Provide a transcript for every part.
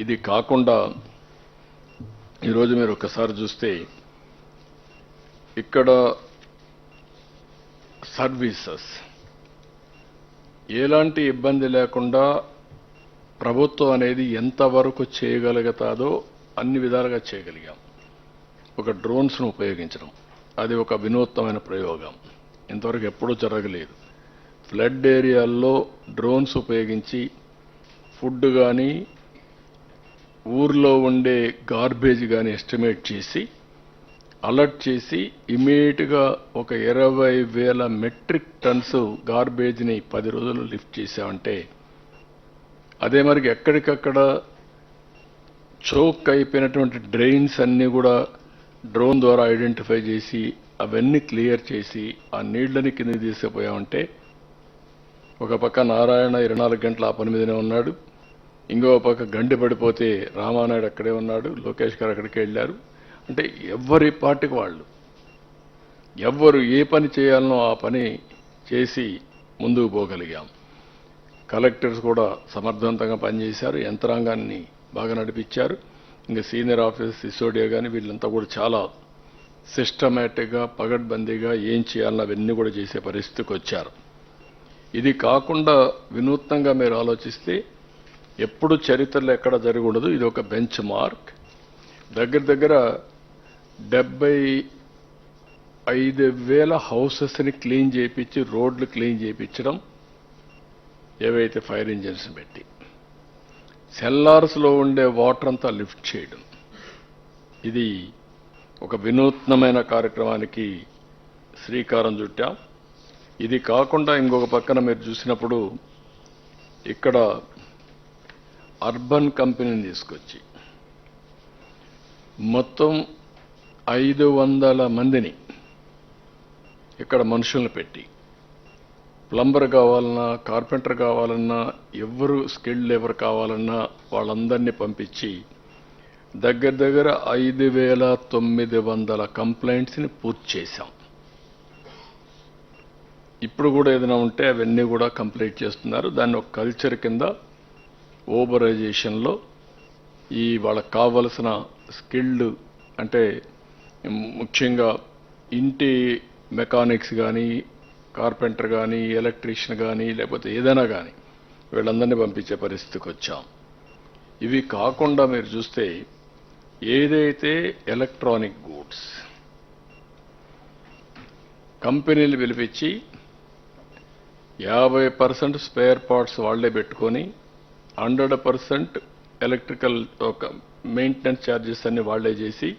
ఇది కాకుండా ఈరోజు మీరు ఒకసారి చూస్తే ఇక్కడ సర్వీసెస్. ఎలాంటి ఇబ్బంది లేకుండా ప్రభుత్వం అనేది ఎంతవరకు చేయగలుగుతాదో అన్ని విధాలుగా చేయగలిగాం. ఒక డ్రోన్స్ను ఉపయోగించడం. అది ఒక వినూత్నమైన ప్రయోగం. ఇంతవరకు ఎప్పుడూ జరగలేదు. ఫ్లడ్ ఏరియాల్లో డ్రోన్స్ ఉపయోగించి ఫుడ్ కానీ ఊర్లో ఉండే గార్బేజ్ కానీ ఎస్టిమేట్ చేసి అలర్ట్ చేసి ఇమీడియట్గా ఒక ఇరవై వేల మెట్రిక్ టన్స్ గార్బేజ్ని పది రోజులు లిఫ్ట్ చేసామంటే అదే మరి ఎక్కడికక్కడ చోక్ అయిపోయినటువంటి డ్రైన్స్ అన్నీ కూడా డ్రోన్ ద్వారా ఐడెంటిఫై చేసి అవన్నీ క్లియర్ చేసి ఆ నీళ్ళని కిందకి తీసుకుపోయామంటే ఒక పక్క నారాయణ ఇరవై నాలుగు గంటల ఆ పని మీదనే ఉన్నాడు. ఇంకో పక్క గండి పడిపోతే రామానాయుడు అక్కడే ఉన్నాడు లోకేష్ గారు అక్కడికి వెళ్ళారు. అంటే ఎవరి పార్టీకి వాళ్ళు. ఎవ్వరు ఏ పని చేయాలనో ఆ పని చేసి ముందుకు పోగలిగాం. కలెక్టర్స్ కూడా సమర్థవంతంగా పనిచేశారు యంత్రాంగాన్ని బాగా నడిపించారు. ఇంకా సీనియర్ ఆఫీసర్ సిసోడియా కానీ వీళ్ళంతా కూడా చాలా సిస్టమేటిక్గా పగడ్బందీగా ఏం చేయాలన్న అవన్నీ కూడా చేసే పరిస్థితికి వచ్చారు. ఇది కాకుండా వినూత్నంగా మీరు ఆలోచిస్తే ఎప్పుడు చరిత్రలో ఎక్కడ జరిగి ఉండదు. ఇది ఒక బెంచ్ మార్క్. దగ్గర దగ్గర డెబ్బై ఐదు వేల హౌసెస్ని క్లీన్ చేయించి రోడ్లు క్లీన్ చేయించడం ఏవైతే ఫైర్ ఇంజిన్స్ పెట్టి. సెల్లార్స్లో ఉండే వాటర్ అంతా లిఫ్ట్ చేయడం. ఇది ఒక వినూత్నమైన కార్యక్రమానికి శ్రీకారం చుట్టాం. ఇది కాకుండా ఇంకొక పక్కన మీరు చూసినప్పుడు ఇక్కడ అర్బన్ కంపెనీని తీసుకొచ్చి మొత్తం ఐదు వందల మందిని ఇక్కడ మనుషులను పెట్టి ప్లంబర్ కావాలన్నా కార్పెంటర్ కావాలన్నా ఎవరు స్కిల్డ్ లేబర్ కావాలన్నా వాళ్ళందరినీ పంపించి దగ్గర దగ్గర ఐదు వేల తొమ్మిది వందల కంప్లైంట్స్ని పూర్తి చేశాం. ఇప్పుడు కూడా ఏదైనా ఉంటే అవన్నీ కూడా కంప్లీట్ చేస్తున్నారు. దాన్ని ఒక కల్చర్ కింద ఓబరైజేషన్లో ఈ వాళ్ళకి కావలసిన స్కిల్డ్ అంటే ముఖ్యంగా ఇంటి మెకానిక్స్ కానీ కార్పెంటర్ కానీ ఎలక్ట్రీషియన్ కానీ లేకపోతే ఏదైనా కానీ వీళ్ళందరినీ పంపించే పరిస్థితికి వచ్చాం. ఇవి కాకుండా మీరు చూస్తే ఏదైతే ఎలక్ట్రానిక్ గూడ్స్ కంపెనీలు పిలిపించి యాభై పర్సెంట్ స్పేర్ పార్ట్స్ వాళ్ళే పెట్టుకొని హండ్రెడ్ పర్సెంట్ ఎలక్ట్రికల్ ఒక మెయింటెనెన్స్ ఛార్జెస్ అన్ని వాళ్ళే చేసి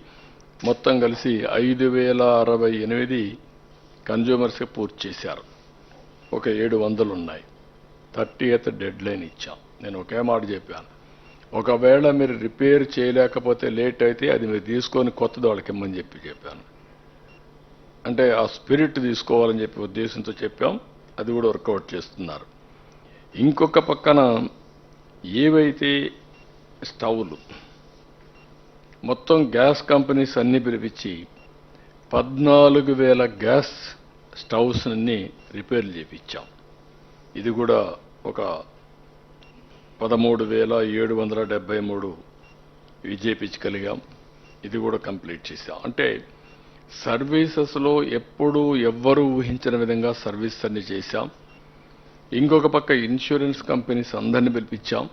మొత్తం కలిసి ఐదు వేల అరవై ఎనిమిది కన్జ్యూమర్స్కి పూర్తి చేశారు. ఒక ఏడు వందలు ఉన్నాయి థర్టీ ఎయిత్ డెడ్ లైన్ ఇచ్చాం. నేను ఒకే మాట చెప్పాను. ఒకవేళ మీరు రిపేర్ చేయలేకపోతే లేట్ అయితే అది మీరు తీసుకొని కొత్తది వాళ్ళకి ఇమ్మని చెప్పి చెప్పాను. అంటే ఆ స్పిరిట్ తీసుకోవాలని చెప్పి ఉద్దేశంతో చెప్పాం. అది కూడా వర్కౌట్ చేస్తున్నారు. ఇంకొక పక్కన ఏవైతే స్టవ్లు మొత్తం గ్యాస్ కంపెనీస్ అన్ని పిలిపించి పద్నాలుగు వేల గ్యాస్ స్టవ్స్ అన్ని రిపేర్లు చేపించాం. ఇది కూడా ఒక పదమూడు వేల ఏడు వందల డెబ్బై మూడు ఇవి చేపించగలిగాం ఇది కూడా కంప్లీట్ చేసాం అంటే సర్వీసెస్లో ఎప్పుడూ ఎవ్వరూ ఊహించిన విధంగా సర్వీస్ అన్ని చేశాం. ఇంకొక పక్క ఇన్సూరెన్స్ కంపెనీస్ అందరిని పిలిపించాం.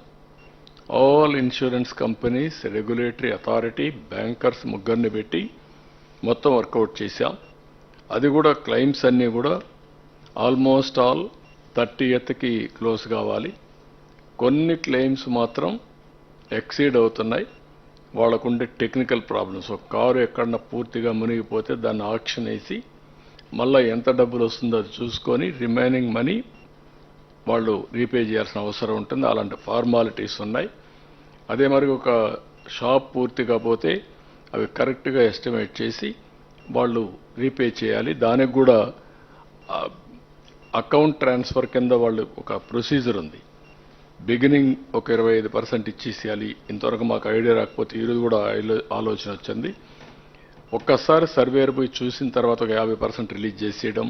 All insurance companies regulatory authority bankers ముగ్గురిని పెట్టి మొత్తం వర్కౌట్ చేశాం. అది కూడా క్లెయిమ్స్ అన్నీ కూడా ఆల్మోస్ట్ ఆల్ థర్టీ ఎత్కి క్లోజ్ కావాలి. కొన్ని క్లెయిమ్స్ మాత్రం ఎక్సీడ్ అవుతున్నాయి. వాళ్ళకుండే టెక్నికల్ ప్రాబ్లమ్స్ ఒక కారు ఎక్కడన్నా పూర్తిగా మునిగిపోతే దాన్ని ఆక్షన్ వేసి మళ్ళీ ఎంత డబ్బులు వస్తుందో అది చూసుకొని రిమైనింగ్ మనీ వాళ్ళు రీపే చేయాల్సిన అవసరం ఉంటుంది. అలాంటి ఫార్మాలిటీస్ ఉన్నాయి. అదే మరి ఒక షాప్ పూర్తిగా పోతే అవి కరెక్ట్గా ఎస్టిమేట్ చేసి వాళ్ళు రీపే చేయాలి. దానికి కూడా అకౌంట్ ట్రాన్స్ఫర్ కింద వాళ్ళు ఒక ప్రొసీజర్ ఉంది. బిగినింగ్ ఒక ఇరవై ఐదు పర్సెంట్ ఇచ్చేసేయాలి. ఇంతవరకు మాకు ఐడియా రాకపోతే ఈరోజు కూడా ఆలోచన వచ్చింది. ఒక్కసారి సర్వేర్ పోయి చూసిన తర్వాత ఒక యాభై పర్సెంట్ రిలీజ్ చేసేయడం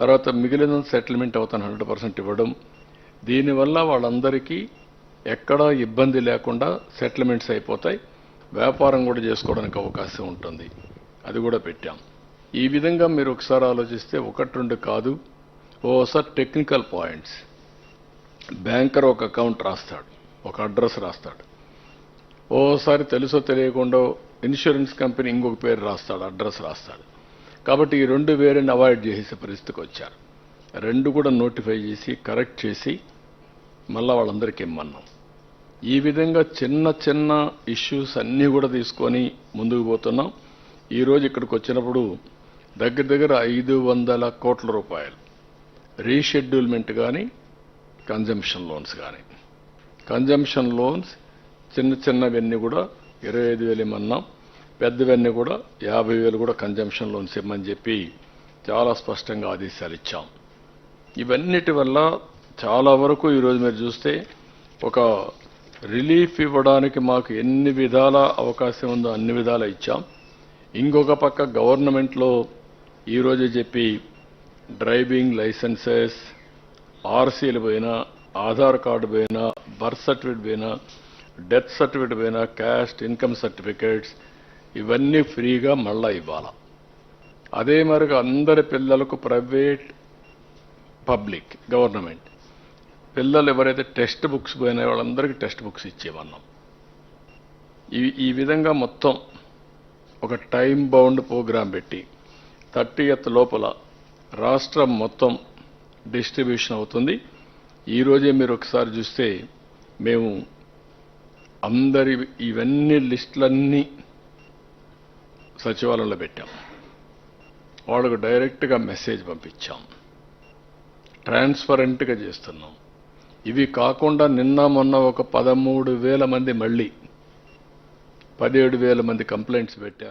తర్వాత మిగిలిన సెటిల్మెంట్ అవుతాను హండ్రెడ్ పర్సెంట్ ఇవ్వడం. దీనివల్ల వాళ్ళందరికీ ఎక్కడా ఇబ్బంది లేకుండా సెటిల్మెంట్స్ అయిపోతాయి. వ్యాపారం కూడా చేసుకోవడానికి అవకాశం ఉంటుంది. అది కూడా పెట్టాం. ఈ విధంగా మీరు ఒకసారి ఆలోచిస్తే ఒకటి రెండు కాదు. ఓసారి టెక్నికల్ పాయింట్స్ బ్యాంకర్ ఒక అకౌంట్ రాస్తాడు ఒక అడ్రస్ రాస్తాడు. ఓసారి తెలుసో తెలియకుండా ఇన్సూరెన్స్ కంపెనీ ఇంకొక పేరు రాస్తాడు అడ్రస్ రాస్తాడు. కాబట్టి ఈ రెండు వేరేని అవాయిడ్ చేసే పరిస్థితికి వచ్చారు. రెండు కూడా నోటిఫై చేసి కరెక్ట్ చేసి మళ్ళీ వాళ్ళందరికీ ఇమ్మన్నాం. ఈ విధంగా చిన్న చిన్న ఇష్యూస్ అన్నీ కూడా తీసుకొని ముందుకు పోతున్నాం. ఈరోజు ఇక్కడికి వచ్చినప్పుడు దగ్గర దగ్గర ఐదు వందల కోట్ల రూపాయలు రీషెడ్యూల్మెంట్ కానీ కన్జంప్షన్ లోన్స్ కానీ కన్జంప్షన్ లోన్స్ చిన్న చిన్నవన్నీ కూడా ఇరవై ఐదు వేలు ఇమ్మన్నాం. పెద్దవన్నీ కూడా యాభై వేలు కూడా కన్జంప్షన్ లోన్స్ ఇమ్మని చెప్పి చాలా స్పష్టంగా ఆదేశాలు ఇచ్చాం. ఇవన్నిటి వల్ల చాలా వరకు ఈరోజు మీరు చూస్తే ఒక రిలీఫ్ ఇవ్వడానికి మాకు ఎన్ని విధాల అవకాశం ఉందో అన్ని విధాలా ఇచ్చాం. ఇంకొక పక్క గవర్నమెంట్లో ఈరోజు చెప్పి డ్రైవింగ్ లైసెన్సెస్ ఆర్సీలు పోయినా ఆధార్ కార్డు పోయినా బర్త్ సర్టిఫికేట్ పోయినా డెత్ సర్టిఫికేట్ పోయినా క్యాస్ట్ ఇన్కమ్ సర్టిఫికేట్స్ ఇవన్నీ ఫ్రీగా మళ్ళా ఇవ్వాలా. అదే మరికి అందరి పిల్లలకు ప్రైవేట్ పబ్లిక్ గవర్నమెంట్ పిల్లలు ఎవరైతే టెక్స్ట్ బుక్స్ పోయిన వాళ్ళందరికీ టెక్స్ట్ బుక్స్ ఇచ్చేవన్నాం ఈ ఈ విధంగా మొత్తం ఒక టైం బౌండ్ ప్రోగ్రాం పెట్టి థర్టీ ఎత్ లోపల రాష్ట్రం మొత్తం డిస్ట్రిబ్యూషన్ అవుతుంది. ఈరోజే మీరు ఒకసారి చూస్తే మేము అందరి ఇవన్నీ లిస్టులన్నీ సచివాలయంలో పెట్టాం. వాళ్ళకు డైరెక్ట్గా మెసేజ్ పంపించాం. ట్రాన్స్పరెంట్గా చేస్తున్నాం. ఇవి కాకుండా నిన్న మొన్న ఒక పదమూడు వేల మంది మళ్ళీ పదిహేడు వేల మంది కంప్లైంట్స్ పెట్టారు.